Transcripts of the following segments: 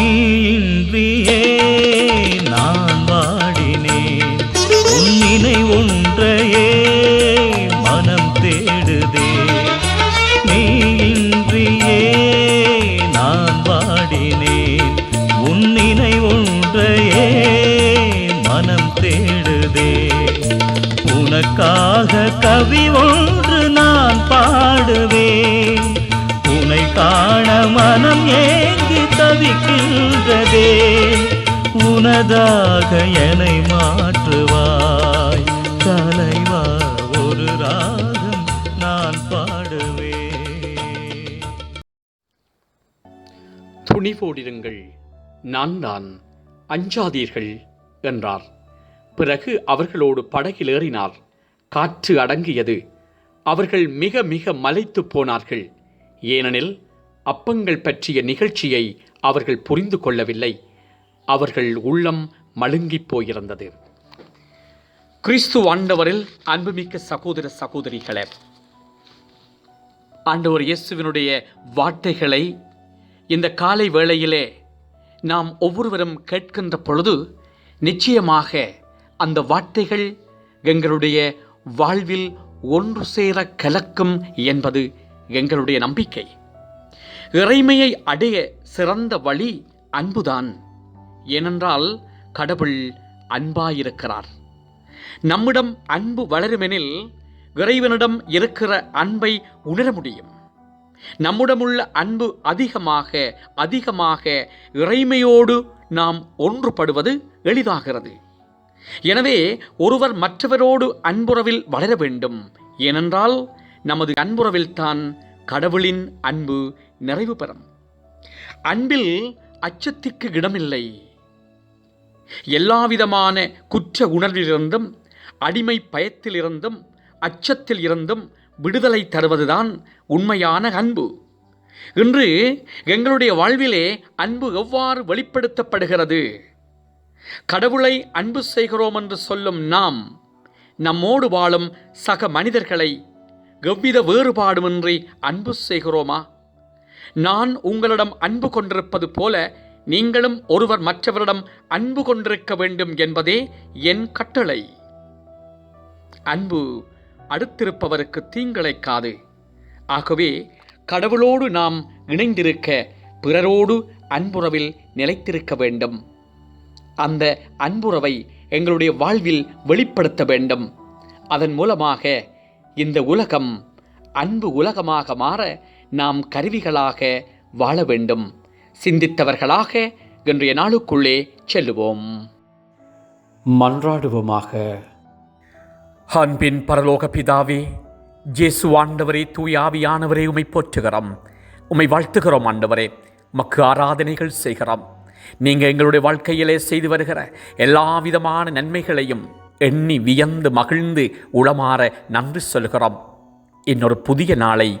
நீன்றியே நான் வாடினேன். உன்னினை ஒன்றையே மனம் தேடுதே. நீன்றியே நான் வாடினேன். உன்னினை ஒன்றையே மனம் தேடுதே. உனக்காக கவி ஒன்று நான் பாடுவேன். உனை காண மனம் ஏங்கி தவிக்கின்றதே உனதாக என்னை மாற்றுவாய். தலைவா ஒரு ராகம் நான் பாடுவேன். துணிவோடிருங்கள். நான் தான் அஞ்சாதீர்கள் என்றார். பிறகு அவர்களோடு படகில் ஏறினார். காற்று அடங்கியது. அவர்கள் மிக மிக மலைத்து போனார்கள். ஏனெனில் அப்பங்கள் பற்றிய நிகழ்ச்சியை அவர்கள் புரிந்து கொள்ளவில்லை. அவர்கள் உள்ளம் மழுங்கிப் போயிருந்தது. கிறிஸ்து ஆண்டவரில் அன்புமிக்க சகோதர சகோதரிகளே ஆண்டவர் இயேசுவினுடைய வார்த்தைகளை இந்த காலை வேளையிலே நாம் ஒவ்வொருவரும் கேட்கின்ற பொழுது நிச்சயமாக அந்த வார்த்தைகள் எங்களுடைய வாழ்வில் ஒன்று சேர கலக்கும் என்பது எங்களுடைய நம்பிக்கை. இறைமையை அடைய சிறந்த வழி அன்புதான். ஏனென்றால் கடவுள் அன்பாயிருக்கிறார். நம்மிடம் அன்பு வளருமெனில் இறைவனிடம் இருக்கிற அன்பை உணர முடியும். நம்முடமுள்ள அன்பு அதிகமாக அதிகமாக இறைமையோடு நாம் ஒன்றுபடுவது எளிதாகிறது. எனவே ஒருவர் மற்றவரோடு அன்புறவில் வளர வேண்டும். ஏனென்றால் நமது அன்புறவில்தான் கடவுளின் அன்பு நிறைவு பெறும் அன்பில் அச்சத்திற்கு இடமில்லை. எல்லாவிதமான குற்ற உணர்விலிருந்தும் அடிமை பயத்திலிருந்தும் அச்சத்தில் இருந்தும் விடுதலை தருவதுதான் உண்மையான அன்பு. இன்று எங்களுடைய வாழ்விலே அன்பு எவ்வாறு வெளிப்படுத்தப்படுகிறது? கடவுளை அன்பு செய்கிறோம் என்று சொல்லும் நாம் நம்மோடு வாழும் சக மனிதர்களை எவ்வித வேறுபாடுமின்றி அன்பு செய்கிறோமா? நான் உங்களிடம் அன்பு கொண்டிருப்பது போல நீங்களும் ஒருவர் மற்றவரிடம் அன்பு கொண்டிருக்க வேண்டும் என்பதே என் கட்டளை. அன்பு அடுத்திருப்பவருக்கு தீங்கிழைக்காது. ஆகவே கடவுளோடு நாம் இணைந்திருக்க பிறரோடு அன்புறவில் நிலைத்திருக்க வேண்டும். அந்த அன்புறவை எங்களுடைய வாழ்வில் வெளிப்படுத்த வேண்டும். அதன் மூலமாக இந்த உலகம் அன்பு உலகமாக மாற நாம் கருவிகளாக வாழ வேண்டும். சிந்தித்தவர்களாக இன்றைய நாளுக்குள்ளே செல்லுவோம். மன்றாடுவோமாக. அன்பின் பரலோக பிதாவே ஜேசு ஆண்டவரே தூய் ஆவியானவரே உமை போற்றுகிறோம். உமை வாழ்த்துகிறோம் ஆண்டவரே. மக்கு ஆராதனைகள் செய்கிறோம். நீங்கள் எங்களுடைய வாழ்க்கையிலே செய்து வருகிற எல்லா விதமான நன்மைகளையும் எண்ணி வியந்து மகிழ்ந்து உளமாற நன்றி சொல்கிறோம் இன்னொரு புதிய நாளை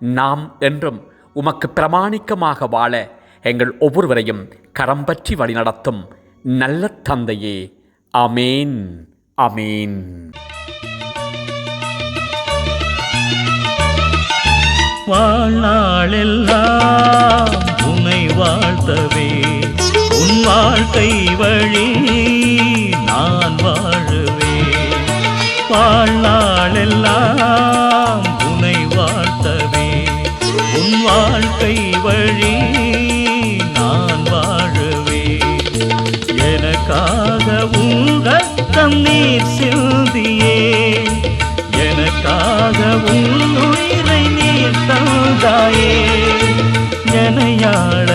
நாம் என்றும் உமக்கு பிரமாணிக்கமாக வாழ எங்கள் ஒவ்வொருவரையும் கரம் பற்றி வழிநடத்தும் நல்ல தந்தையே. அமேன் அமேன் வாழ்நாளெல்லாம் உன்னை வாழ்த்தவே உன் வாழ்க்கை வழி நான் வாழுவே வாழ்நாளெல்லாம் வாழ்க்கை வழி நான் வாழவே எனக்காக உங்கள் தண்ணீர் சிந்தியே எனக்காக உன்னுயிரை நீர் தந்தாயே எனையாழ